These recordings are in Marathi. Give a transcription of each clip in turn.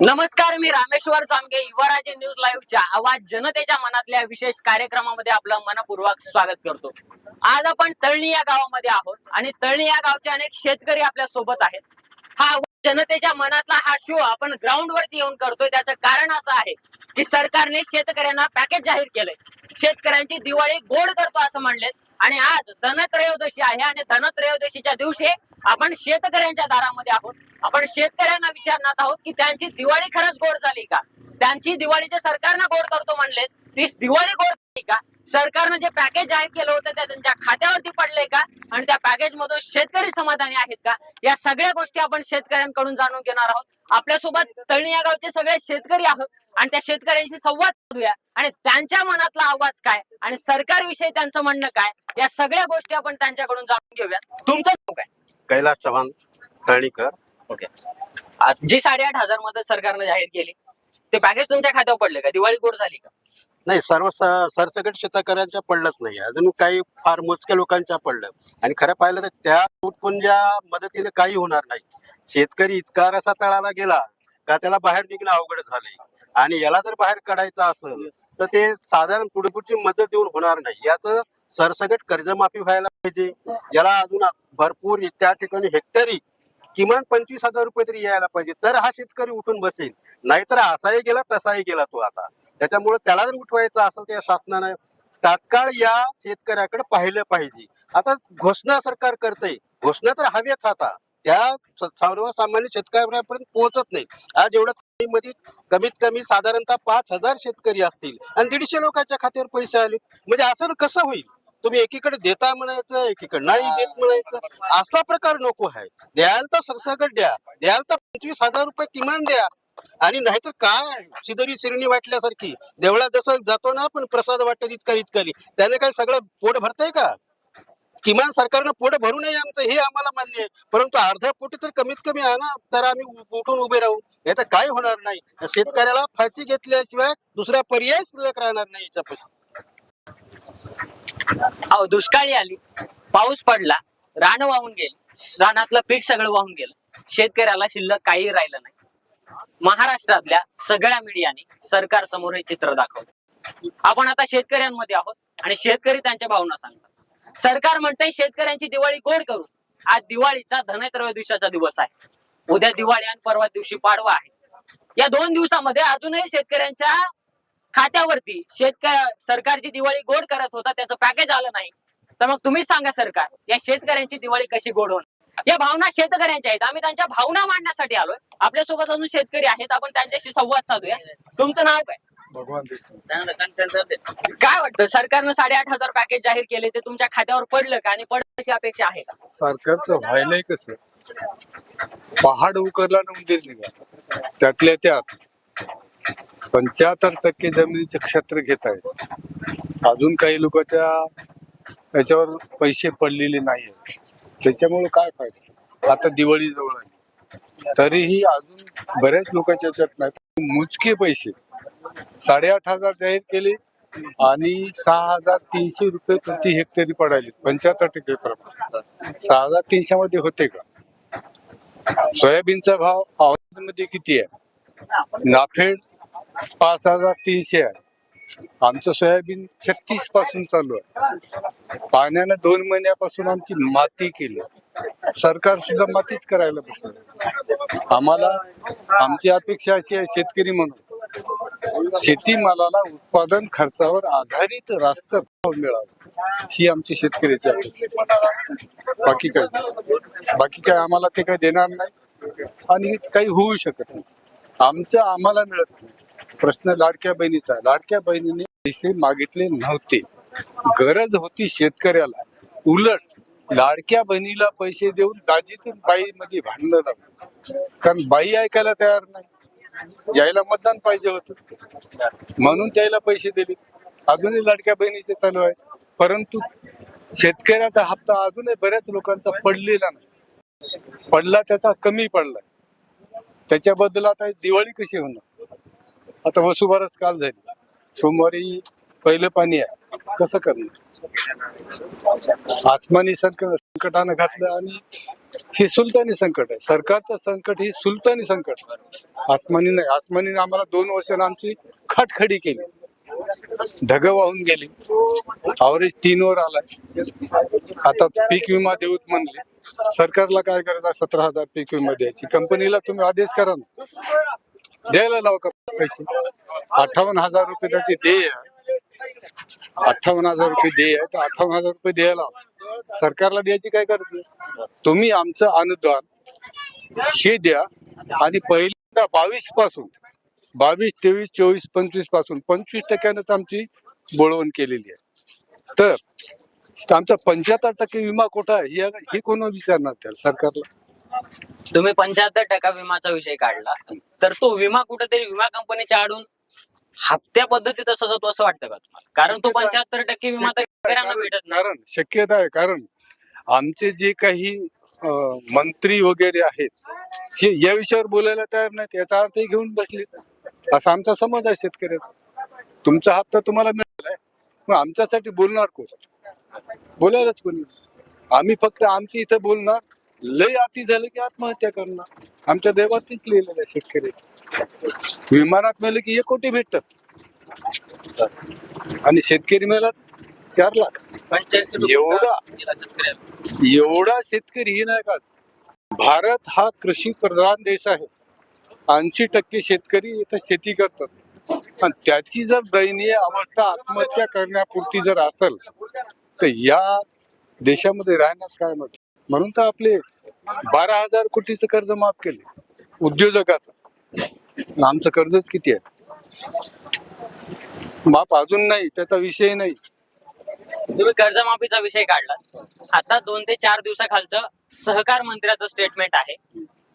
नमस्कार मी रामेश्वर जामगे युवराजे न्यूज लाईव्हच्या आवाज जनतेच्या मनातल्या विशेष कार्यक्रमामध्ये आपलं मनपूर्वक स्वागत करतो. आज आपण तळणी या गावामध्ये आहोत आणि तळणी या गावचे अनेक शेतकरी आपल्यासोबत आहेत. हा जनतेच्या मनातला हा शो आपण ग्राउंड वरती येऊन करतोय. त्याचं कारण असं आहे की सरकारने शेतकऱ्यांना पॅकेज जाहीर केलंय. शेतकऱ्यांची दिवाळी गोड करतो असं म्हणलेत. आणि आज धनत्रयोदशी आहे आणि धनत्रयोदशीच्या दिवशी आपण शेतकऱ्यांच्या दारामध्ये आहोत. आपण शेतकऱ्यांना विचारणार आहोत की त्यांची दिवाळी खरंच गोड झाली का? त्यांची दिवाळीचे सरकारनं गोड करतो म्हणले. ती दिवाळी गोड झाली का? सरकारनं जे पॅकेज जाहीर केलं होतं ते त्यांच्या खात्यावरती पडले का? आणि त्या पॅकेज मधून शेतकरी समाधानी आहेत का? या सगळ्या गोष्टी आपण शेतकऱ्यांकडून जाणून घेणार आहोत. आपल्यासोबत तळणी या गावचे सगळे शेतकरी आहोत. आणि त्या शेतकऱ्यांशी संवाद साधूया. आणि त्यांच्या मनातला आवाज काय? आणि सरकारविषयी त्यांचं म्हणणं काय? या सगळ्या गोष्टी आपण त्यांच्याकडून जाणून घेऊया तुमचं काय? कैलास चव्हाण तळणीकर. ओके जी साडेआठ हजार मदत सरकारनं जाहीर केली ते पॅकेज तुमच्या खात्यावर पडले का? दिवाळी गोड झाली का? नाही सर्व स- सरसकट शेतकऱ्यांच्या पडलंच नाही. अजून काही फार मोजक्या लोकांच्या पडलं. आणि खरं पाहिलं तर त्या तुटपुंज्या मदतीने काही होणार नाही. शेतकरी इतका रसा तळाला गेला का त्याला बाहेर निघणं अवघड झालंय? आणि याला जर बाहेर काढायचं असेल तर ते साधारण पुढे मदत देऊन होणार नाही. याचं सरसकट कर्जमाफी व्हायला पाहिजे. याला अजून भरपूर त्या ठिकाणी हेक्टरी किमान पंचवीस हजार रुपये तरी यायला पाहिजे. तर हा शेतकरी उठून बसेल. नाहीतर असाही गेला तसाही गेला तो आता. त्याच्यामुळे त्याला जर उठवायचं असेल तर या शासनानं तात्काळ या शेतकऱ्याकडे पाहिलं पाहिजे. आता घोषणा सरकार करतंय. घोषणा तर हव्याच आता. त्या सर्वसामान्य शेतकऱ्यापर्यंत पोहोचत नाही. आज एवढ्या मध्ये कमीत कमी साधारणतः पाच हजार शेतकरी असतील आणि दीडशे लोकांच्या खात्यावर पैसे आले. म्हणजे असं कसं होईल? तुम्ही एकीकडे देता म्हणायचं एकीकडे नाही देत म्हणायचं. असा प्रकार नको आहे. द्याल तर सरसकट द्या. द्याल तर पंचवीस हजार रुपये किमान द्या. आणि नाहीतर काय? शिदोरी सिरणी वाटल्यासारखी. देवळा जसं जातो ना आपण प्रसाद वाटत इतका इतकली त्याने काय सगळं पोट भरतंय का? किमान सरकारनं पोट भरू नये आमचं हे आम्हाला मान्य आहे. परंतु अर्ध पोट तर कमीत कमी आणा तर आम्ही उठून उभे राहू. याचा तर काय होणार नाही. शेतकऱ्याला फाशी घेतल्याशिवाय दुसरा पर्याय शिल्लक राहणार नाही याच्यापासून अहो दुष्काळी आली. पाऊस पडला. रान वाहून गेली. रानातलं पीक सगळं वाहून गेलं. शेतकऱ्याला शिल्लक काही राहिलं नाही. महाराष्ट्रातल्या सगळ्या मीडियाने सरकार समोर हे चित्र दाखवलं. आपण आता शेतकऱ्यांमध्ये आहोत आणि शेतकरी त्यांच्या भावना सांगतात. सरकार म्हणतंय शेतकऱ्यांची दिवाळी गोड करू. आज दिवाळीचा धनत्रयोदशीचा दिवस आहे. उद्या दिवाळी आणि परवा दिवशी पाडवा आहे. या दोन दिवसामध्ये अजूनही शेतकऱ्यांच्या खात्यावरती शेतकऱ्या सरकारची दिवाळी गोड करत होता त्याचं पॅकेज आलं नाही. तर मग तुम्हीच सांगा सरकार या शेतकऱ्यांची दिवाळी कशी गोड होणार? या भावना शेतकऱ्यांच्या आहेत. आम्ही त्यांच्या भावना मांडण्यासाठी आलोय. आपल्यासोबत अजून शेतकरी आहेत. आपण त्यांच्याशी संवाद साधूया. तुमचं नाव काय? भगवान काय वाटतं? सरकारनं साडेआठ हजार पॅकेज जाहीर केले ते तुमच्या खात्यावर पडलं का आणि पडलं अशी अपेक्षा आहे का? सरकारचं व्हायलंय कसं? पहाड उकरला ना उंदीर निघा. त्यातल्या त्यात पंच्याहत्तर टक्के जमिनीचे क्षेत्र घेत आहेत. अजून काही लोकांच्या याच्यावर पैसे पडलेले नाही आहेत त्याच्यामुळे काय फायदा? आता दिवाळी जवळ आली. तरीही अजून बऱ्याच लोकांच्या याच्यात नाही मोजके पैसे. साडेआठ हजार जाहीर केले आणि सहा हजार तीनशे रुपये प्रति हेक्टरी पडायले पंच्याहत्तर टक्के प्रमाण. सहा हजार तीनशे मध्ये होते का? सोयाबीनचा भाव ऑगस्टमध्ये किती आहे? नाफेड पाच हजार तीनशे आहे. आमचं सोयाबीन छत्तीसपासून चालू आहे. पाण्यानं दोन महिन्यापासून आमची माती केली. सरकार सुद्धा मातीच करायला बसलं आम्हाला आमची अपेक्षा अशी आहे शेतकरी म्हणून शेतीमालाला उत्पादन खर्चावर आधारित रास्त भाव मिळावा. ही आमची शेतकऱ्याची अपेक्षा बाकी काय? बाकी काय आम्हाला ते काही देणार नाही आणि काही होऊ शकत नाही. आमचं आम्हाला मिळत नाही. प्रश्न लाडक्या बहिणीचा लाडक्या बहिणीने पैसे मागितले नव्हते. गरज होती शेतकऱ्याला. उलट लाडक्या बहिणीला पैसे देऊन दाजीतून बाई मध्ये भांडणं लागलं कारण बाई ऐकायला तयार नाही. यायला मतदान पाहिजे होत. म्हणून त्याला पैसे दिले. अजूनही लाडक्या बहिणीचे चालू आहे. परंतु शेतकऱ्याचा हप्ता अजूनही बऱ्याच लोकांचा पडलेला नाही. पडला त्याचा कमी पडलाय. त्याच्याबद्दल आता दिवाळी कशी होणार? आता वसुबारच काल झाली. सोमवारी पहिलं पाणी आहे. कसं करणार? आसमानी संकट संकटानं घातलं आणि हे सुलतानी संकट आहे. सरकारचं संकट हे सुलतानी संकट. आसमानी नाही आसमानीने आम्हाला दोन वर्षानं आमची खटखडी केली. ढग वाहून गेली. अवरेज तीनवर आलाय. आता पीक विमा देऊत म्हणले. सरकारला काय करायचं सतरा हजार पीक विमा द्यायची. कंपनीला तुम्ही आदेश करा ना. द्यायला लावा का पैसे? अठ्ठावन्न हजार रुपये त्याची देय अठ्ठावन्न हजार रुपये देय आहे तर अठ्ठावन्न हजार रुपये द्यायला सरकारला द्यायची काय गरज तुम्ही आमचं अनुदान हे द्या. आणि पहिल्यांदा बावीसपासून बावीस तेवीस चोवीस पंचवीसपासून पंचवीस टक्क्यानं आमची बोळवण केलेली आहे. तर आमचा पंच्याहत्तर टक्के विमा कुठं आहे? हे- हे कोण विचारणार त्याला सरकारला? तुम्ही पंच्याहत्तर टक्का विमाचा विषय काढला. तर तो विमा कुठेतरी विमा कंपनीच्या आडून हप्त्या पद्धतीत असं जातो असं वाटतं का तुम्हाला? कारण तो पंच्याहत्तर टक्के विमा तर शेतकऱ्यांना भेटत नाही. कारण शक्यता आहे कारण आमचे जे काही अं, मंत्री वगैरे आहेत हे या विषयावर बोलायला तयार नाहीत याचा अर्थ हे घेऊन बसले असा आमचा समज आहे शेतकऱ्याचा. तुमचा हप्ता तुम्हाला मिळालाय मग आमच्यासाठी बोलणार कोण? बोलायलाच कोणी नाही. आम्ही फक्त आमची इथं बोलणार लय अति झालं की आत्महत्या करणार. आमच्या देवातच लिहिलेलं आहे शेतकऱ्याचं. विमानात मिळालं की एक कोटी भेटतात आणि शेतकरी मेला चार लाख. एवढा एवढा शेतकरी ही नाही का? भारत हा कृषी प्रधान देश आहे. ऐंशी टक्के शेतकरी इथं शेती करतात. आणि त्याची जर दयनीय अवस्था आत्महत्या करण्यापुरती जर असेल तर या देशामध्ये राहण्यात काय मजा? म्हणून तर आपले बारा हजार कोटीचं कर्ज माफ केले. उद्योजकाचं. आमचं कर्जच किती आहे? माफ अजून नाही त्याचा विषय नाही. तुम्ही कर्जमाफीचा विषय काढला आता दोन ते चार दिवसाखालचं सहकार मंत्र्याचं स्टेटमेंट आहे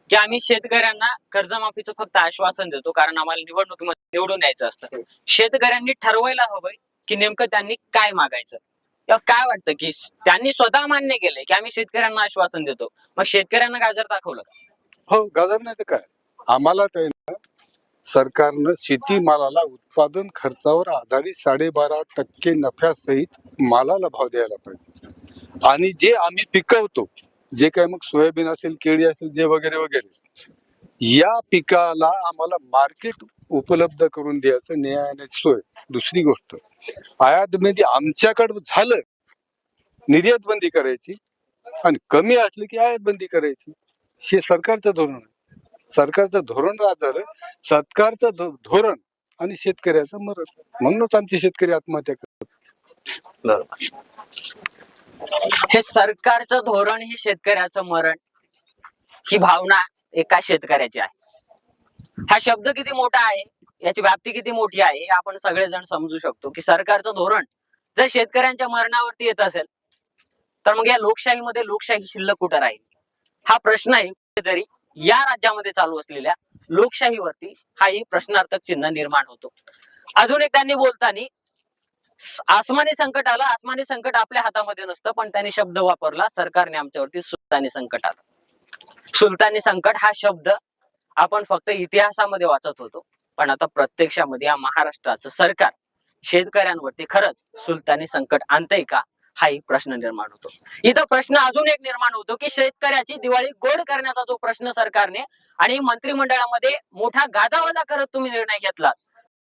की आम्ही शेतकऱ्यांना कर्जमाफीचं फक्त आश्वासन देतो कारण आम्हाला निवडणुकीमध्ये निवडून यायचं असतं. शेतकऱ्यांनी ठरवायला हवंय की नेमकं त्यांनी काय मागायचं. किंवा काय वाटतं की त्यांनी स्वतः मान्य केलंय की आम्ही शेतकऱ्यांना आश्वासन देतो. मग शेतकऱ्यांना गाजर दाखवलं हो गाजर नाही तर काय? आम्हाला सरकारनं शेतीमालाला उत्पादन खर्चावर आधारित साडेबारा टक्के नफ्यासहित मालाला भाव द्यायला पाहिजे. आणि जे आम्ही पिकवतो जे काय मग सोयाबीन असेल केळी असेल जे वगैरे वगैरे या पिकाला आम्हाला मार्केट उपलब्ध करून द्यायचं न्यायाने सोय. दुसरी गोष्ट आयातमध्ये आमच्याकडं झालं निर्यात बंदी करायची आणि कमी असली की आयात बंदी करायची हे सरकारचं धोरण आहे. सरकारचं धोरण राहत झालं सरकारचं धोरण आणि शेतकऱ्याचं मरण. म्हणूनच आमचे शेतकरी आत्महत्या करतात. हे सरकारचं धोरण हे शेतकऱ्याचं मरण ही भावना एका शेतकऱ्याची आहे. हा शब्द किती मोठा आहे याची व्याप्ती किती मोठी आहे हे आपण सगळेजण समजू शकतो की सरकारचं धोरण जर शेतकऱ्यांच्या मरणावरती येत असेल तर मग या लोकशाहीमध्ये लोकशाही शिल्लक कुठं राहील? हा प्रश्न आहे कुठेतरी. या राज्यामध्ये चालू असलेल्या लोकशाहीवरती हाही प्रश्नार्थक चिन्ह निर्माण होतो. अजून एक त्यांनी बोलताना आसमानी संकट आलं आसमानी संकट आपल्या हातामध्ये नसतं पण त्यांनी शब्द वापरला सरकारने आमच्यावरती सुलतानी संकट आलं. सुलतानी संकट हा शब्द आपण फक्त इतिहासामध्ये वाचत होतो पण आता प्रत्यक्षामध्ये या महाराष्ट्राचं सरकार शेतकऱ्यांवरती खरंच सुलतानी संकट आणतंय का? हाही प्रश्न निर्माण होतो. इथं प्रश्न अजून एक निर्माण होतो की शेतकऱ्याची दिवाळी गोड करण्याचा जो प्रश्न सरकारने आणि मंत्रिमंडळामध्ये मोठा गाजावाजा करत तुम्ही निर्णय घेतला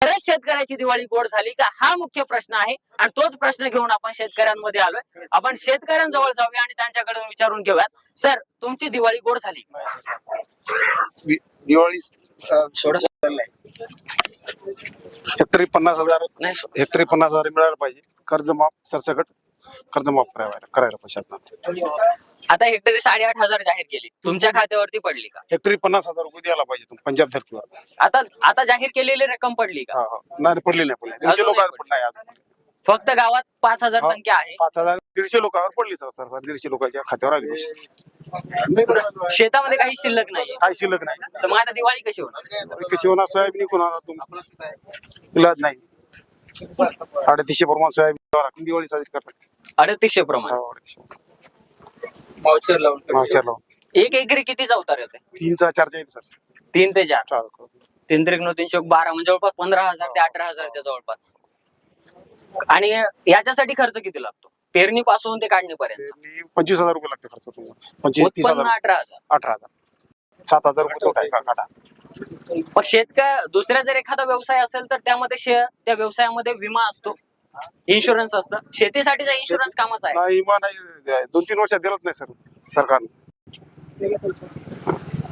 खरंच शेतकऱ्याची दिवाळी गोड झाली का? हा मुख्य प्रश्न आहे आणि तोच प्रश्न घेऊन आपण शेतकऱ्यांमध्ये आलोय. आपण शेतकऱ्यांजवळ जाऊया आणि त्यांच्याकडून विचारून घेऊयात. सर तुमची दिवाळी गोड झाली दिवाळी हेक्टरी पन्नास हजार नाही. हेक्टरी पन्नास हजार मिळायला पाहिजे. कर्ज माफ सरसकट. कर्ज माफ करायला करायला शासनाने आता हेक्टरी साडेआठ हजार जाहीर केली. तुमच्या खात्यावरती पडली का? हेक्टरी पन्नास हजार रुपये द्यायला पाहिजे तुम्ही पंजाब धरतीवर. आता आता जाहीर केलेली रक्कम पडली का? हा हा. नाही पडली नाही पडली. दीडशे अजून नाही लोकांवर पडली नाही अजून फक्त गावात पाच हजार हा. संख्या आहे. पाच हजार दीडशे लोकांवर पडली सर सर सर दीडशे लोकांच्या खात्यावर आली पैसे. शेतामध्ये काही शिल्लक नाहीये. काय शिल्लक नाही. तर मग आता दिवाळी कशी होणार? कशी होणार? सोयाबीन कोणाला तुम्ही. इलाज नाही. अडतीसशे प्रमाण सोयाबीन. दिवाळी साजरी करतात अडतीसशे प्रमाण. मावचर लावून एक एकरी कितीचा उतार येतोय तीनचा चारचा येईल सर. तीन ते चार. चार तीन त्रिक नऊ तीनशे बारा म्हणजे जवळपास पंधरा हजार ते अठरा हजारच्या जवळपास. आणि याच्यासाठी खर्च किती लागतो? पेरणीपासून ते काढणीपर्यंत. पंचवीस हजार रुपये लागते खर्च तुम्हाला. पंचवीस तीस उत्पन्न हजार. अठरा हजार. अठरा हजार. सात हजार रुपये तोटा आहे का- काटा? मग शेतकरी दुसऱ्या जर एखादा व्यवसाय असेल तर त्यामध्ये शे- त्या व्यवसायामध्ये विमा असतो. इन्शुरन्स असतं. शेतीसाठीचा इन्शुरन्स कामाचा आहे. नाही विमा नाही. दोन तीन वर्षात दिलंच नाही सर. सरकारने.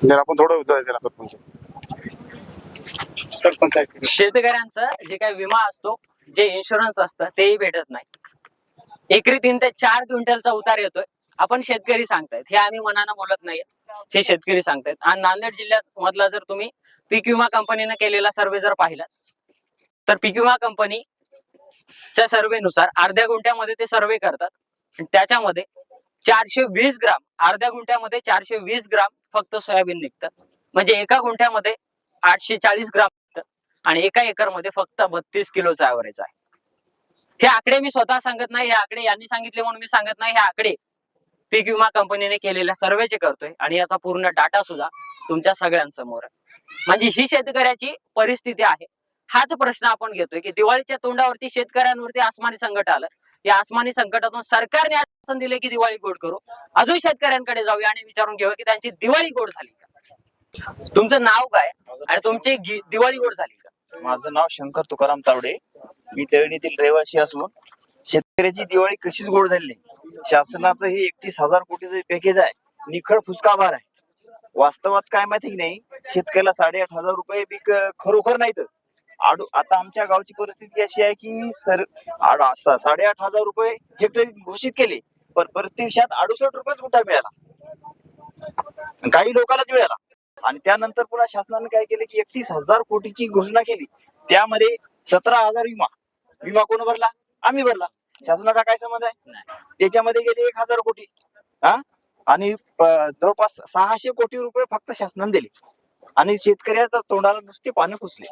जर आपण थोडं दिला तर म्हणजे. सरपंच शेतकऱ्यांचं जे काही विमा असतो जे इन्शुरन्स असतं तेही भेटत नाही. एकरी तीन ते चार क्विंटलचा उतार येतोय. आपण शेतकरी सांगतायत. हे आम्ही मनानं बोलत नाही हे शेतकरी सांगतायत. आणि नांदेड जिल्ह्यात मधला जर तुम्ही पीक विमा कंपनीने केलेला सर्वे जर पाहिला तर पीक विमा कंपनी च्या सर्वेनुसार अर्ध्या गुंठ्यामध्ये ते सर्वे करतात. त्याच्यामध्ये चारशे वीस ग्राम अर्ध्या गुंठ्यामध्ये चारशे वीस ग्राम फक्त सोयाबीन निघतं. म्हणजे एका गुंठ्यामध्ये आठशे चाळीस ग्राम निघतं. आणि एका एकरमध्ये फक्त बत्तीस किलोचा ऍव्हरेज आहे. हे आकडे मी स्वतः सांगत नाही हे आकडे यांनी सांगितले म्हणून मी सांगत नाही हे आकडे पीक विमा कंपनीने केलेल्या सर्वेचे करतोय. आणि याचा पूर्ण डाटा सुद्धा तुमच्या सगळ्यांसमोर आहे. म्हणजे ही शेतकऱ्याची परिस्थिती आहे. हाच प्रश्न आपण घेतोय की दिवाळीच्या तोंडावरती शेतकऱ्यांवरती आसमानी संकट आलं. या आसमानी संकटातून सरकारने आश्वासन दिले की दिवाळी गोड करू. अजून शेतकऱ्यांकडे जाऊया आणि विचारून घेऊया की त्यांची दिवाळी गोड झाली का? तुमचं नाव काय आणि तुमची दिवाळी गोड झाली का? माझं नाव शंकर तुकाराम तावडे. मी तळणीतील रहिवासी असून शेतकऱ्याची दिवाळी कशीच गोड झाली शासनाचं हे एकतीस हजार कोटीचं पॅकेज आहे. निखळ फुसकाभार आहे. वास्तवात काय माहिती नाही? शेतकऱ्याला साडेआठ हजार रुपये पीक अं, खरोखर नाहीत. आडू आता आमच्या गावची परिस्थिती अशी आहे की सर साडेआठ हजार रुपये हेक्टर घोषित केले पण प्रत्यक्षात अडुसष्ट रुपयेच गुंठा मिळाला. काही लोकांनाच मिळाला. आणि त्यानंतर पुन्हा शासनाने काय केलं की एकतीस हजार कोटीची घोषणा केली. त्यामध्ये सतरा हजार विमा. विमा कोण भरला? आम्ही भरला. शासनाचा काय संबंध आहे? त्याच्यामध्ये गेले एक हजार कोटी. हा? आणि जवळपास सहाशे कोटी रुपये फक्त शासनाने दिले. आणि शेतकऱ्याच्या तोंडाला नुसते पानं पुसले.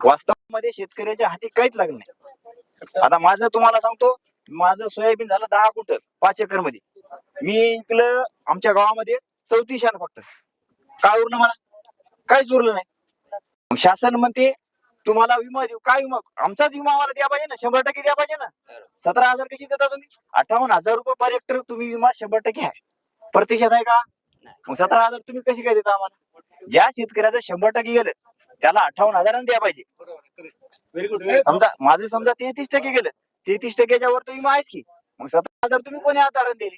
वास्तवामध्ये शेतकऱ्याच्या हाती काहीच लागलं नाही. आता माझं तुम्हाला सांगतो माझं सोयाबीन झालं दहा क्विंटल पाच एकरमध्ये मी इकलं आमच्या गावामध्ये चौतीस आण फक्त. काय उरलं मला? काहीच उरलं नाही. मग शासन म्हणते तुम्हाला विमा देऊ. काय विमा? आमचाच विमा आम्हाला द्या पाहिजे ना. शंभर टक्के द्या पाहिजे ना. सतरा हजार कशी देता तुम्ही? अठ्ठावन्न हजार रुपये पर हेक्टर तुम्ही विमा शंभर टक्के आहे. प्रतिशत आहे का? मग सतरा हजार तुम्ही कशी काय देता आम्हाला? ज्या शेतकऱ्याचं शंभर टक्के गेलं त्याला अठ्ठावन्न हजारांनी द्या पाहिजे. समजा माझं समजा तेहतीस टक्के गेलं. तेहतीस टक्क्याच्या वर तो विमा आहेच की. मग सतरा हजार तुम्ही कोणी आधारण दिले?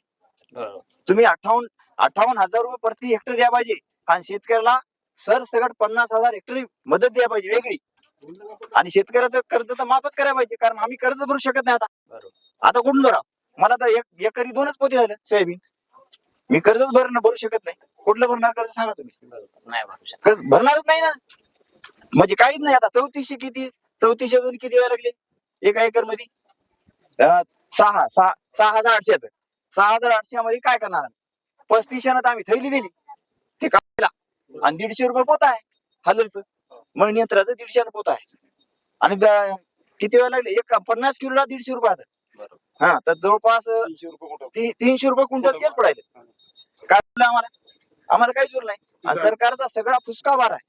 तुम्ही अठ्ठावन्न अठ्ठावन्न हजार रुपये प्रति हेक्टर द्या पाहिजे. आणि शेतकऱ्याला सरसगट पन्नास हजार हेक्टर मदत द्या पाहिजे वेगळी. आणि शेतकऱ्याचं कर्ज तर माफच करायला पाहिजे कारण आम्ही कर्ज भरू शकत नाही आता. आता कुठून भरा मला तर एक एकरी दोनच पोते झालं सोयाबीन. मी कर्जच भर भरू शकत नाही. कुठलं भरणार कर्ज सांगा तुम्ही. नाही भरू शकत. कर्ज भरणारच नाही ना. म्हणजे काहीच नाही आता. चौतीसशे किती चौतीसशे दोन किती वेळा लागले? एका एकरमध्ये? सहा सहा सहा हजार आठशेच. सहा हजार आठशे मध्ये काय करणार? पस्तीसशे तर आम्ही थैली दिली. ते काढला. आणि दीडशे रुपये पोत आहे हलरचं मळणी यंत्राचं दीडशे पोत आहे. आणि किती वेळा लागले? एक पन्नास किलोला दीडशे रुपये आता. हा तर जवळपास तीनशे रुपये क्विंटल तेच पडायले. काय आम्हाला. आम्हाला काही जोर नाही. सरकारचा सगळा फुसका भार आहे.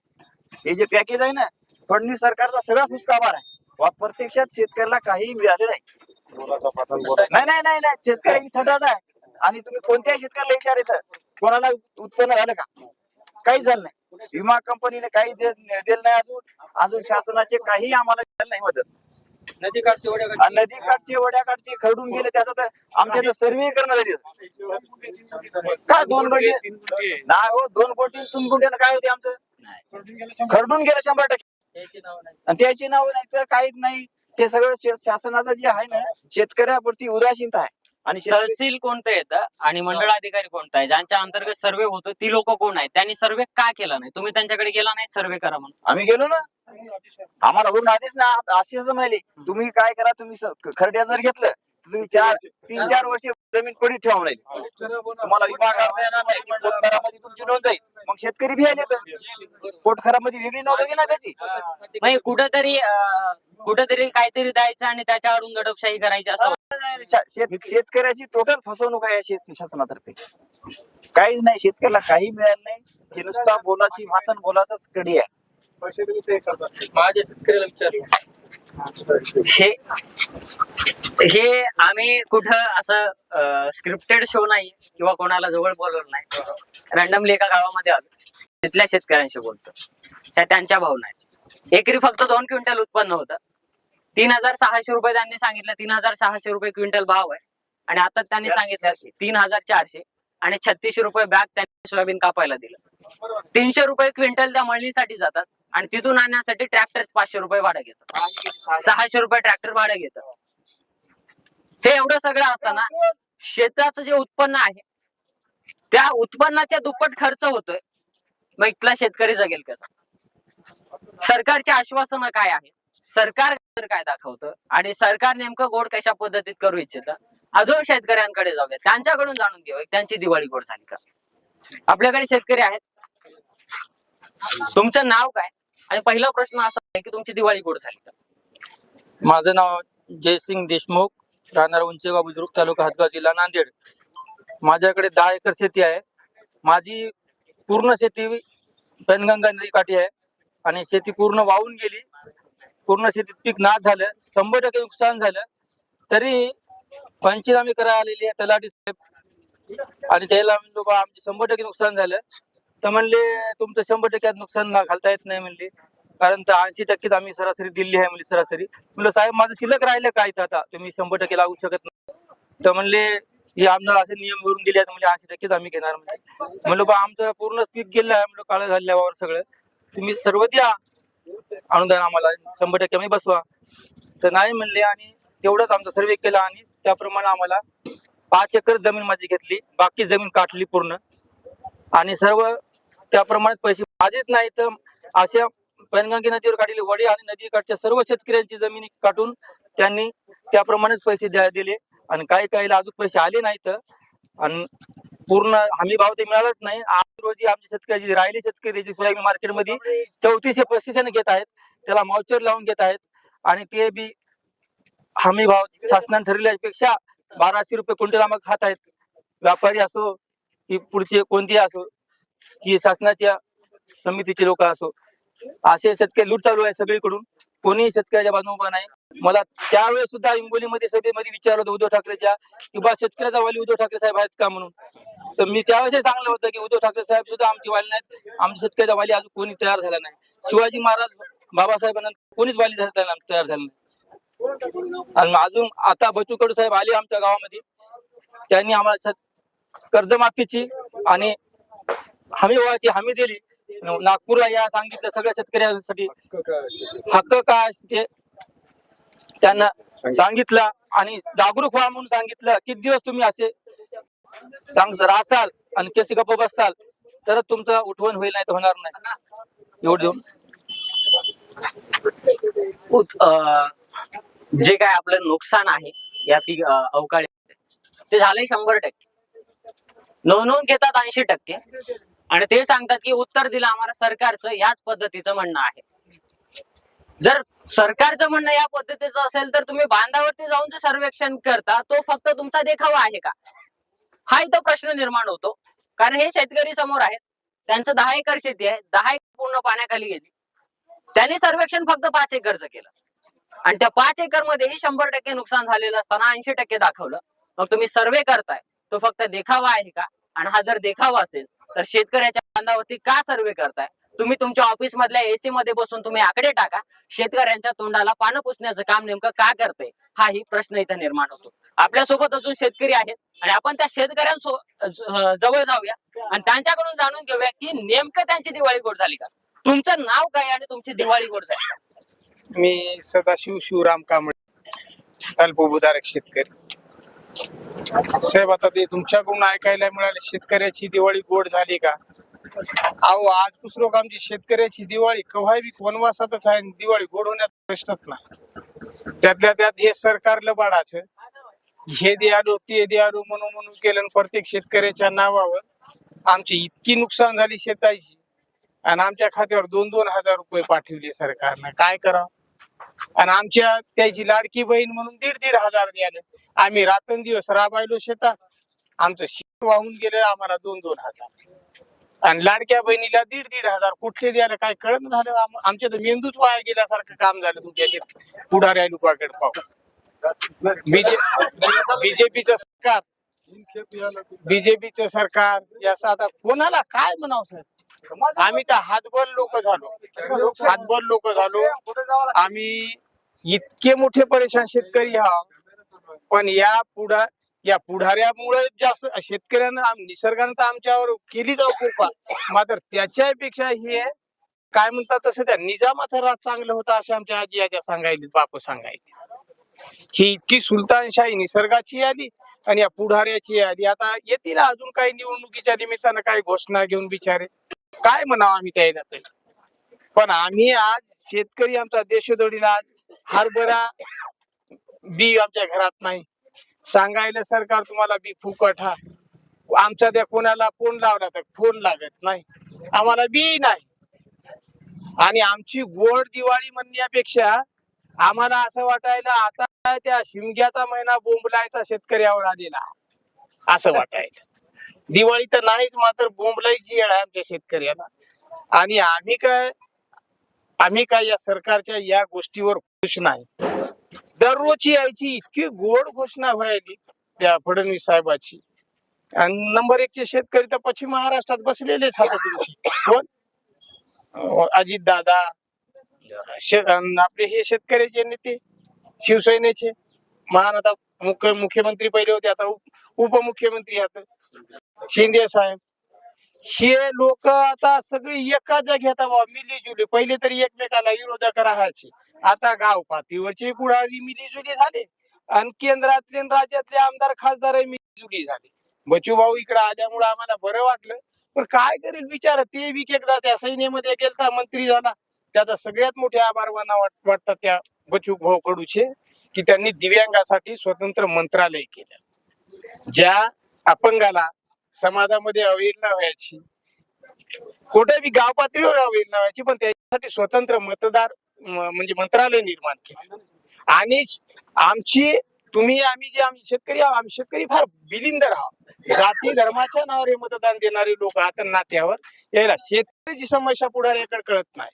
हे जे पॅकेज आहे ना फडणवीस सरकारचा सगळा फुसकाबार आहे. वा प्रत्यक्षात शेतकऱ्याला काहीही मिळाले नाही. नाही नाही नाही शेतकऱ्याची थटाच आहे. आणि तुम्ही कोणत्याही शेतकऱ्याला विचारायचं कोणाला उत्पन्न झालं का? काहीच झालं नाही. विमा कंपनीने काही दिलं नाही अजून. अजून शासनाचे काही आम्हाला दिलं नाही मदत. आणि नदी काठचे वड्या काठचे खरडून गेले त्याचा तर आमच्या इथं सर्वे करणं झाली. काय दोन कोटी. नाही हो दोन कोटी तीन कोटी काय होते आमचं. खरडून गेलं शंभर टक्के. आणि त्याची नाव नाही तर काहीच नाही. हे सगळं शे- शासनाचं जे आहे ना शेतकऱ्यावरती उदासीनता आहे. आणि तहसील कोणतं येतं आणि मंडळ अधिकारी कोणता आहे? ज्यांच्या अंतर्गत सर्वे होतो ती लोक कोण आहेत? त्यांनी सर्वे का केला नाही? तुम्ही त्यांच्याकडे गेला नाही सर्वे करा म्हणून. आम्ही गेलो ना. आम्हाला वरून आधीच ना असे असं म्हणाले तुम्ही काय करा तुम्ही खरड्या जर घेतलं तुम्ही चार तीन चार वर्ष जमीन पडीत ठेवा म्हणाले तुम्हाला विमा काढता येणार नाही ती पोटखरामध्ये तुमची नोंद जाईल. मग शेतकरी भियाले तर? पोटखरामध्ये वेगळी नोंद होती ना त्याची म्हणजे कुठंतरी अं, कुठंतरी काहीतरी द्यायचं आणि त्याच्यावरून दडपशाही करायची असं शा- शेत- शेतकऱ्याची टोटल फसवणूक आहे शासनातर्फे. काहीच नाही शेतकऱ्याला काही मिळालं नाही. हे नुसता बोलाची भातन बोलाचाच कडी आहे. माझ्या शेतकऱ्याला विचार हे हे आम्ही कुठं असं स्क्रिप्टेड शो नाही किंवा कोणाला जवळ बोलवलं नाही. रँडमली एका गावामध्ये आलो. तिथल्या शेतकऱ्यांशी बोलतो. त्या त्यांच्या भावना आहेत. एकरी फक्त दोन क्विंटल उत्पन्न होतं. तीन हजार सहाशे रुपये त्यांनी सांगितलं. तीन हजार सहाशे रुपये क्विंटल भाव आहे. आणि आता त्यांनी सांगितलं तीन हजार चारशे आणि छत्तीसशे रुपये बॅग त्यांनी सोयाबीन कापायला दिलं. तीनशे रुपये क्विंटल त्या मळणीसाठी जातात. आणि तिथून आणण्यासाठी ट्रॅक्टर पाचशे रुपये भाडं घेत. सहाशे रुपये ट्रॅक्टर भाडं घेत. हे एवढं सगळं असताना शेताचं जे उत्पन्न आहे त्या उत्पन्नाच्या दुप्पट खर्च होतोय. मग इथला शेतकरी जगेल कसा? सरकारची आश्वासन काय आहे? सरकार तर काय दाखवतं? आणि सरकार नेमकं गोड कशा पद्धतीत करू इच्छितं? अजून शेतकऱ्यांकडे जाऊया. त्यांच्याकडून जाणून घेऊया. त्यांची दिवाळी गोड झाली का? आपल्याकडे शेतकरी आहेत. तुमचं नाव काय? आणि पहिला प्रश्न असा आहे की तुमची दिवाळी गोड झाली? का माझं नाव जयसिंग देशमुख राहणार उंचेगाव बुजुर्ग तालुका हातगाव जिल्हा नांदेड. माझ्याकडे दहा एकर शेती आहे. माझी पूर्ण शेती पेनगंगा नदी काठी आहे. आणि शेती पूर्ण वाहून गेली. पूर्ण शेतीत पीक नाश झालं. शंभर टक्के नुकसान झालं. तरी पंचनामे करायला आलेली आहे तलाठी साहेब. आणि त्याला म्हणलो बा आमचे शंभर टक्के नुकसान झालं. तर म्हणले तुमचं शंभर टक्क्यात नुकसान घालता येत नाही म्हणले. कारण तर ऐंशी टक्केच आम्ही सरासरी दिल्ली आहे म्हणजे सरासरी. म्हणलं साहेब माझं शिल्लक राहिलं काय तर आता? तुम्ही शंभर टक्के लागू शकत नाही. तर म्हणले हे आमदार असे नियम करून दिले आहेत म्हणजे ऐंशी टक्केच आम्ही घेणार म्हणजे म्हणलं बा आमचं पूर्ण पीक गेलं आहे म्हणलं काळं झाल्यावर सगळं. तुम्ही सर्व द्या अनुदान आम्हाला. शंभर टक्के आम्ही बसवा. तर नाही म्हणले आणि तेवढंच आमचा सर्वे केला आणि त्याप्रमाणे आम्हाला पाच एकर जमीन माझी घेतली. बाकी जमीन काटली पूर्ण. आणि सर्व त्याप्रमाणे पैसे माझेच नाही तर अशा पैनगंगी नदीवर काढलेली वडी आणि नदीकाठच्या सर्व शेतकऱ्यांची जमिनी काटून त्यांनी त्याप्रमाणेच पैसे द्या दिले. आणि काही काहीला अजून पैसे आले नाहीत. आणि पूर्ण हमी भाव ते मिळालाच नाही. आज रोजी आमच्या शेतकऱ्याची राहिली शेतकरी त्याची सोयाबीन मार्केटमध्ये चौतीसशे पस्तीसने घेत आहेत. त्याला मावचर लावून घेत आहेत. आणि ते बी हमी भाव शासनाने ठरवल्यापेक्षा बाराशे रुपये क्विंटल आम्हाला खात आहेत. व्यापारी असो की पुढचे कोणतेही असो की शासनाच्या समितीचे लोक असो असे शेतकरी लूट चालू आहे सगळीकडून. कोणीही शेतकऱ्याच्या बाजूने उभा नाही. मला त्यावेळेस सुद्धा हिंगोलीमध्ये सभेमध्ये विचारलं होतं उद्धव ठाकरेच्या की बा शेतकऱ्याचा वाली उद्धव ठाकरे साहेब आहेत का म्हणून. तर मी त्यावेळेस सांगलं होतं की उद्धव ठाकरे साहेब सुद्धा आमची वाली नाहीत. आमच्या शेतकऱ्याचा वाली अजून कोणी तयार झाला नाही. शिवाजी महाराज बाबासाहेबांना कोणीच वाली झाला तयार झाला नाही. आणि अजून आता बच्चू कडू साहेब आले आमच्या गावामध्ये. त्यांनी आम्हाला कर्जमाफीची आणि हमी व्हायची हमी दिली. नागपूरला या सांगितलं सगळ्या शेतकऱ्यांसाठी. हक्क काय असते? त्यांना सांगितलं आणि जागरूक व्हा म्हणून सांगितलं. किती दिवस तुम्ही असे सांग राहसाल आणि केसी गप्प बसाल तरच तुमचं उठवण होईल नाही तर होणार नाही. एवढं देऊन. जे काय आपलं नुकसान आहे या पीक अवकाळी ते झालंय शंभर टक्के. नोंदवून घेतात ऐंशी टक्के. आणि ते सांगतात की उत्तर दिलं आम्हाला सरकारचं याच पद्धतीचं म्हणणं आहे. जर सरकारचं म्हणणं या पद्धतीचं असेल तर तुम्ही बांधावरती जाऊन जे सर्वेक्षण करता तो फक्त तुमचा देखावा आहे का? हा इथं प्रश्न निर्माण होतो. कारण हे शेतकरी समोर आहेत. त्यांचं दहा एकर शेती आहे. दहा एकर पूर्ण पाण्याखाली गेली. त्यांनी सर्वेक्षण फक्त पाच एकरचं केलं. आणि त्या पाच एकर मध्येही शंभर टक्के नुकसान झालेलं असताना ऐंशी टक्के दाखवलं. मग तुम्ही सर्वे करताय. तो फक्त देखावा आहे का? आणि हा जर देखावा असेल तर शेतकऱ्याच्या बांधावरती का सर्वे करताय? तुम्ही तुमच्या ऑफिस मधल्या एसी मध्ये बसून तुम्ही आकडे टाका. शेतकऱ्यांच्या तोंडाला पानं पुसण्याचं काम नेमकं का करते हाही प्रश्न इथं निर्माण होतो. आपल्यासोबत अजून शेतकरी आहेत आणि आपण त्या शेतकऱ्यांसो जवळ जाऊया आणि त्यांच्याकडून जाणून घेऊया की नेमकं त्यांची दिवाळी गोड झाली का? तुमचं नाव काय आणि तुमची दिवाळी गोड झाली का? मी सदाशिव शिवराम कांबळे अल्पभूधारक शेतकरी. साहेब आता ते तुमच्याकडून ऐकायला मिळाले शेतकऱ्याची दिवाळी गोड झाली का? अहो आज पुस्तक आमची शेतकऱ्याची दिवाळी कव्हावी बी वनवासातच आहे आणि दिवाळी गोड होण्यात प्रश्नच नाही. त्यातल्या त्यात हे सरकार लबाडाचं. हे दे आलो ते दे आलो म्हणून म्हणून केलं आणि प्रत्येक शेतकऱ्याच्या नावावर आमची इतकी नुकसान झाली शेताची. आणि आमच्या खात्यावर दोन दोन हजार रुपये पाठवले सरकारनं. काय करावं? आणि आमच्या त्याची लाडकी बहीण म्हणून दीड दीड हजार द्याले आम्ही रात्रंदिवस राबायलो शेतात. आमचं शीत वाहून गेलं आम्हाला दोन दोन हजार. आणि लाडक्या बहिणीला दीड दीड हजार कुठले द्यायला काय कळत झालं? आमच्या तर मेंदूच वाया गेल्यासारखं काम झालं तुमच्या शेत. पुढाऱ्या लोकांकडे पाहून बीजेपीचं सरकार. बीजेपीचं सरकार याचं आता कोणाला काय म्हणावं साहेब? आम्ही तर हातबल लोक झालो. हातबल लोक झालो. आम्ही इतके मोठे परेशान शेतकरी हा. पण या पुढा या पुढाऱ्यामुळे जास्त शेतकऱ्यांना निसर्गानं तर आमच्यावर केली जाऊ कृपा मात्र त्याच्यापेक्षा हे काय म्हणतात तसं त्या निजामाचा राज चांगलं होता असे आमच्या आजी आज्या सांगायली बाप सांगायली. ही इतकी सुलतानशाही निसर्गाची आली आणि या पुढाऱ्याची आली. आता येतील अजून काही निवडणुकीच्या निमित्तानं काही घोषणा घेऊन बिचारे. काय म्हणावं आम्ही त्याला तरी? पण आम्ही आज शेतकरी आमचा देशदोडीला आज हरभरा बी आमच्या घरात नाही. सांगायला सरकार तुम्हाला बी फुकट हा. आमच्या त्या कोणाला फोन लावला तर फोन लागत नाही. आम्हाला बी नाही. आणि आमची गोड दिवाळी म्हणण्यापेक्षा आम्हाला असं वाटायला आता त्या शिमग्याचा महिना बोंबलायचा शेतकऱ्यावर आलेला. असं वाटायला. दिवाळी तर नाहीच मात्र बोंबलायची येळ आहे आमच्या शेतकऱ्याला. आणि आम्ही काय आम्ही काय या सरकारच्या या गोष्टीवर खुश नाही. दररोजची यायची इतकी गोड घोषणा व्हायली त्या फडणवीस साहेबाची. आणि नंबर एकचे शेतकरी तर पश्चिम महाराष्ट्रात बसलेलेच हातात अजित दादा आपले हे शेतकऱ्याचे नेते शिवसेनेचे. महान आता मुख्यमंत्री पहिले होते आता उपमुख्यमंत्री आता शिंदे साहेब. हे लोक आता सगळी एकाच जागी मिली जुली पहिले तरी एकमेकाला विरोधक राहायचे आता गाव पातळीवरची पुढारी मिलीजुली झाले. आणि केंद्रातले आणि राज्यातले आमदार खासदार मिलीजुली झाले. बचू भाऊ इकडे आल्यामुळे आम्हाला बरं वाटलं. पण काय करेल विचार ते बी एकदा त्या सैन्यामध्ये गेलता मंत्री झाला. त्याचा सगळ्यात मोठे आभार माना वाट- वाटतात त्या बचू भाऊ कडूचे की त्यांनी दिव्यांगासाठी स्वतंत्र मंत्रालय केलं. ज्या अपंगाला समाजामध्ये अवहेलना व्हायची कुठे बी गाव पातळीवर अवहेलना व्हायची पण त्याच्यासाठी स्वतंत्र मतदार म्हणजे मंत्रालय निर्माण केले. आणि आमची तुम्ही आम्ही जे आम्ही शेतकरी आहोत आम्ही शेतकरी फार बिलिंदर आहोत. जाती धर्माच्या नावावर हे मतदान देणारे लोक आहात नात्यावर यायला शेतकऱ्याची समस्या पुढाऱ्याकडे कळत नाही.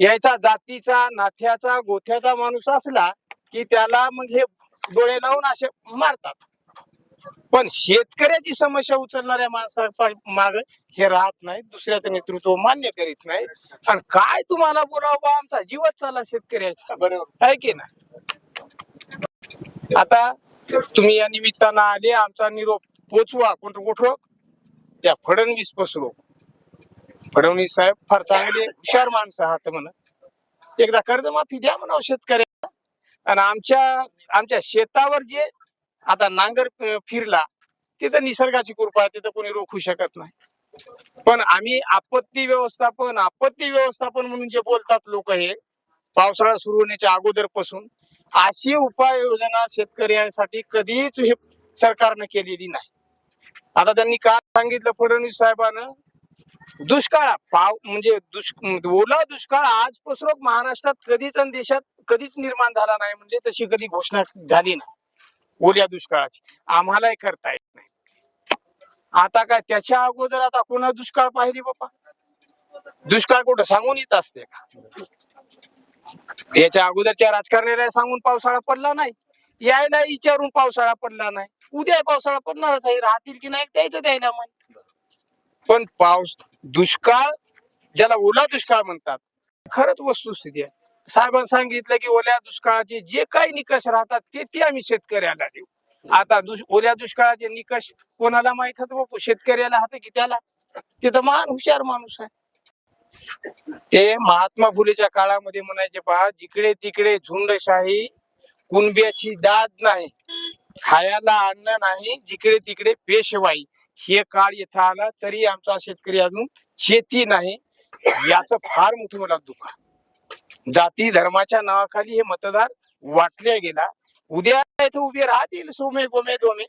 यायचा जातीचा नाथ्याचा गोथ्याचा माणूस असला की त्याला मग हे डोळे लावून असे मारतात. पण शेतकऱ्याची समस्या उचलणाऱ्या माणसा माग हे राहत नाही दुसऱ्याचं नेतृत्व मान्य करीत नाही. आणि काय तुम्हाला बोलावं बा आमचा जीवच चालला शेतकऱ्याचा. बरोबर. आहे की ना आता तुम्ही या निमित्तानं आले आमचा निरोप पोचवा कोण कुठं त्या फडणवीस पसरो. फडणवीस साहेब फार चांगले हुशार माणसं आहात म्हणा. एकदा कर्जमाफी द्या म्हणावं शेतकऱ्याला. आणि आमच्या आमच्या शेतावर जे आता नांगर फिरला तिथं निसर्गाची कृपा तिथं कोणी रोखू शकत नाही. पण आम्ही आपत्ती व्यवस्थापन आपत्ती व्यवस्थापन म्हणून जे बोलतात लोक हे पावसाळा सुरू होण्याच्या अगोदरपासून अशी उपाययोजना शेतकऱ्यांसाठी कधीच हे सरकारनं केलेली नाही. आता त्यांनी काय सांगितलं फडणवीस साहेबानं दुष्काळ पाव म्हणजे दुष् ओला दुष्काळ आज पसरोक महाराष्ट्रात कधीच आणि देशात कधीच निर्माण झाला नाही म्हणजे तशी कधी घोषणा झाली नाही. ओल्या दुष्काळाची. आम्हालाही करता येत नाही. आता काय त्याच्या अगोदर आता कोणा दुष्काळ पाहिली बाबा दुष्काळ कुठं? सांगून येत असते का? याच्या अगोदरच्या राजकारण्याला सांगून पावसाळा पडला नाही. यायला विचारून पावसाळा पडला नाही. उद्या पावसाळा पडणारच आहे. राहतील की नाही द्यायचं द्यायला माहीत पण पाऊस दुष्काळ ज्याला ओला दुष्काळ म्हणतात खरंच वस्तुस्थिती आहे. साहेबांनी सांगितलं की ओल्या दुष्काळाचे जे काही निकष राहतात ते ते आम्ही शेतकऱ्याला देऊ. आता दुष ओल्या दुष्काळाचे निकष कोणाला माहीत होत बापू शेतकऱ्याला हात की त्याला? ते तर महान हुशार माणूस आहे. ते महात्मा फुलेच्या काळामध्ये म्हणायचे पहा जिकडे तिकडे झुंडशाही कुणब्याची दाद नाही खायला अन्न नाही जिकडे तिकडे पेशवाई हे काळ येथे आला तरी आमचा शेतकरी अजून शेती नाही. याचं फार मोठं मला दुःख जाती धर्माच्या नावाखाली हे मतदार वाटल्या गेला. उद्या इथे उभे राहतील सोमे गोमे दोमे.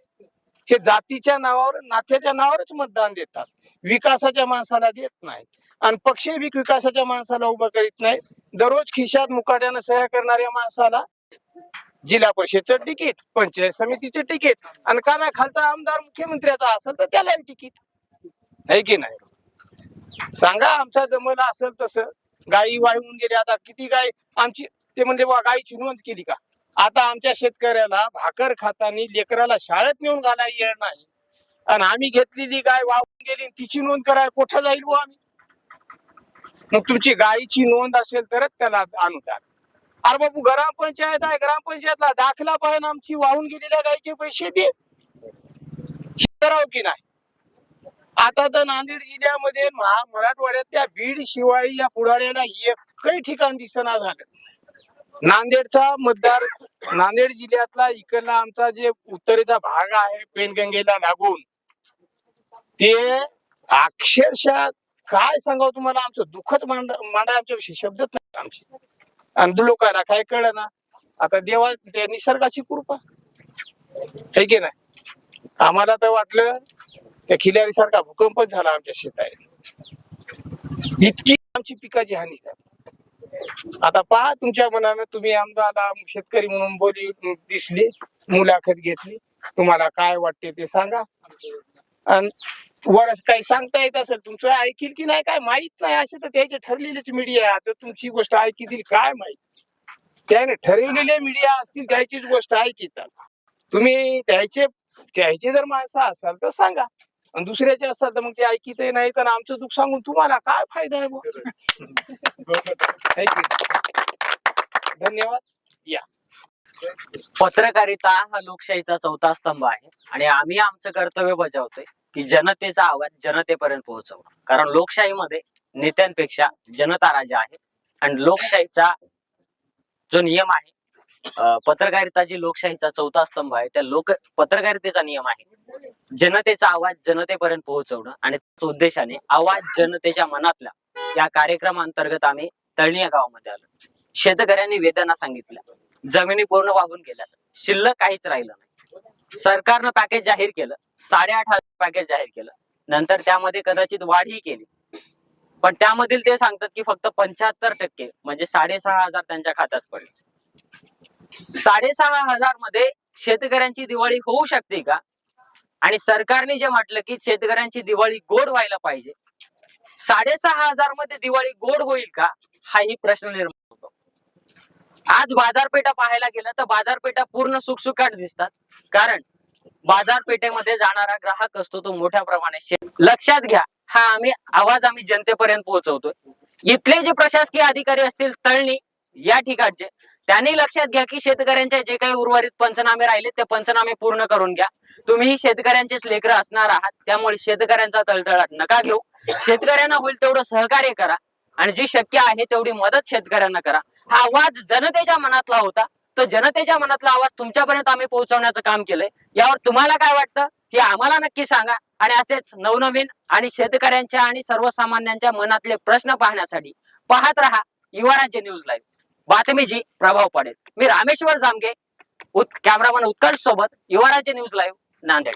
हे जातीच्या नावावर नात्याच्या नावावरच मतदान देतात. विकासाच्या माणसाला देत नाहीत. आणि पक्ष बी विकासाच्या माणसाला उभं करीत नाहीत. दररोज खिशात मुकाट्यानं सह्या करणाऱ्या माणसाला जिल्हा परिषदचं तिकीट पंचायत समितीचे तिकीट आणि काना खालचा आमदार मुख्यमंत्र्याचा असेल तर त्यालाही तिकीट. आहे की नाही? सांगा आमचा जमलं असेल तसं. गायी वाहून गेली. आता किती गाय आमची ते म्हणजे बा गायीची नोंद केली का? आता आमच्या शेतकऱ्याला भाकर खाताना लेकराला शाळेत नेऊन घालायला येणार नाही. आणि आम्ही घेतलेली गाय वाहून गेली आणि तिची नोंद करायला कुठं जाईल बुवा आम्ही? मग तुमची गायीची नोंद असेल तरच त्याला अनुदान. अरे बाबू ग्रामपंचायत आहे. ग्रामपंचायतला दाखला पाहिजे आमची वाहून गेलेल्या गायीचे पैसे दे. हे करावं की नाही? आता तर नांदेड जिल्ह्यामध्ये महा मराठवाड्यात त्या बीड शिवाय या पुढाऱ्याला एकही ठिकाण दिसना झालं. नांदेडचा मतदार नांदेड जिल्ह्यातला इकडला आमचा जे उत्तरेचा भाग आहे पेनगंगेला लागून ते अक्षरशः काय सांगावं तुम्हाला? आमचं दुःखद मांड मांडा आमच्याविषयी शब्दच नाही आमची. आणि लोकांना काय कळ ना आता देवा त्या निसर्गाची कृपा. आहे की नाही? आम्हाला तर वाटलं त्या खिलारी सारखा भूकंपच झाला आमच्या शेतात इतकी आमची पिकाची हानी झाली. आता पहा तुमच्या मनानं तुम्ही आमदाला शेतकरी म्हणून बोली दिसली मुलाखत घेतली. तुम्हाला काय वाटते ते सांगा. आणि वर काही सांगता येत असेल तुमचं ऐकील की नाही काय माहीत नाही. असे तर त्याचे ठरलेलेच मीडिया आहे. आता तुमची गोष्ट ऐकितील काय माहीत? त्याने ठरवलेले मीडिया असतील त्याचीच गोष्ट ऐकितात. तुम्ही त्याचे त्याचे जर माणसं असाल तर सांगा. आणि दुसऱ्याचे असाल तर मग ते ऐकित नाही तर आमचं दुःख सांगून तुम्हाला काय फायदा आहे? है? धन्यवाद. या. पत्रकारिता हा लोकशाहीचा चौथा स्तंभ आहे आणि आम्ही आमचं कर्तव्य बजावतोय की जनतेचा आवाज जनतेपर्यंत पोहोचवणं. कारण लोकशाहीमध्ये नेत्यांपेक्षा जनता राजा आहे. आणि लोकशाहीचा जो नियम आहे पत्रकारिता जी लोकशाहीचा चौथा स्तंभ आहे. त्या लोक पत्रकारितेचा नियम आहे. जनतेचा आवाज जनतेपर्यंत पोहोचवणं आणि त्याच उद्देशाने आवाज जनतेच्या मनातला या कार्यक्रमांतर्गत आम्ही तळणी गावामध्ये आलो. शेतकऱ्यांनी वेदना सांगितल्या. जमिनी पूर्ण वाहून गेल्या. शिल्लक काहीच राहिलं नाही. सरकारनं पॅकेज जाहीर केलं. साडेआठ हजार पॅकेज जाहीर केलं. नंतर त्यामध्ये कदाचित वाढही केली. पण त्यामधील ते सांगतात की फक्त पंच्याहत्तर टक्के म्हणजे साडेसहा हजार त्यांच्या खात्यात पडले. साडेसहा हजारमध्ये शेतकऱ्यांची दिवाळी होऊ शकते का? आणि सरकारने जे म्हटलं की शेतकऱ्यांची दिवाळी गोड व्हायला पाहिजे. साडेसहा हजारमध्ये दिवाळी गोड होईल का? हाही प्रश्न निर्माण होतो. आज बाजारपेठा पाहायला गेलं तर बाजारपेठा पूर्ण सुखसुखाट दिसतात. कारण बाजारपेठेमध्ये जाणारा ग्राहक असतो तो मोठ्या प्रमाणात शे- लक्षात घ्या हा आम्ही आवाज आम्ही जनतेपर्यंत पोहोचवतोय. इथले जे प्रशासकीय अधिकारी असतील तळणी या ठिकाणचे. त्यांनी लक्षात घ्या की शेतकऱ्यांचे जे काही उर्वरित पंचनामे राहिले ते पंचनामे पूर्ण करून घ्या. तुम्ही शेतकऱ्यांचेच लेकर असणार आहात त्यामुळे शेतकऱ्यांचा तळतळाट नका घेऊ. शेतकऱ्यांना होईल तेवढं सहकार्य करा आणि जी शक्य आहे तेवढी मदत शेतकऱ्यांना करा. हा आवाज जनतेच्या मनातला होता. तो जनतेच्या मनातला आवाज तुमच्यापर्यंत आम्ही पोहोचवण्याचं काम केलंय. यावर तुम्हाला काय वाटतं? हे आम्हाला नक्की सांगा. आणि असेच नवनवीन आणि शेतकऱ्यांच्या आणि सर्वसामान्यांच्या मनातले प्रश्न पाहण्यासाठी पाहत राहा युवा राज्य न्यूज लाईव्ह. बातमीची प्रभाव पडेल. मी रामेश्वर जामगे उत् कॅमेरामन उत्कर्ष सोबत युवराज्य न्यूज लाईव्ह नांदेड.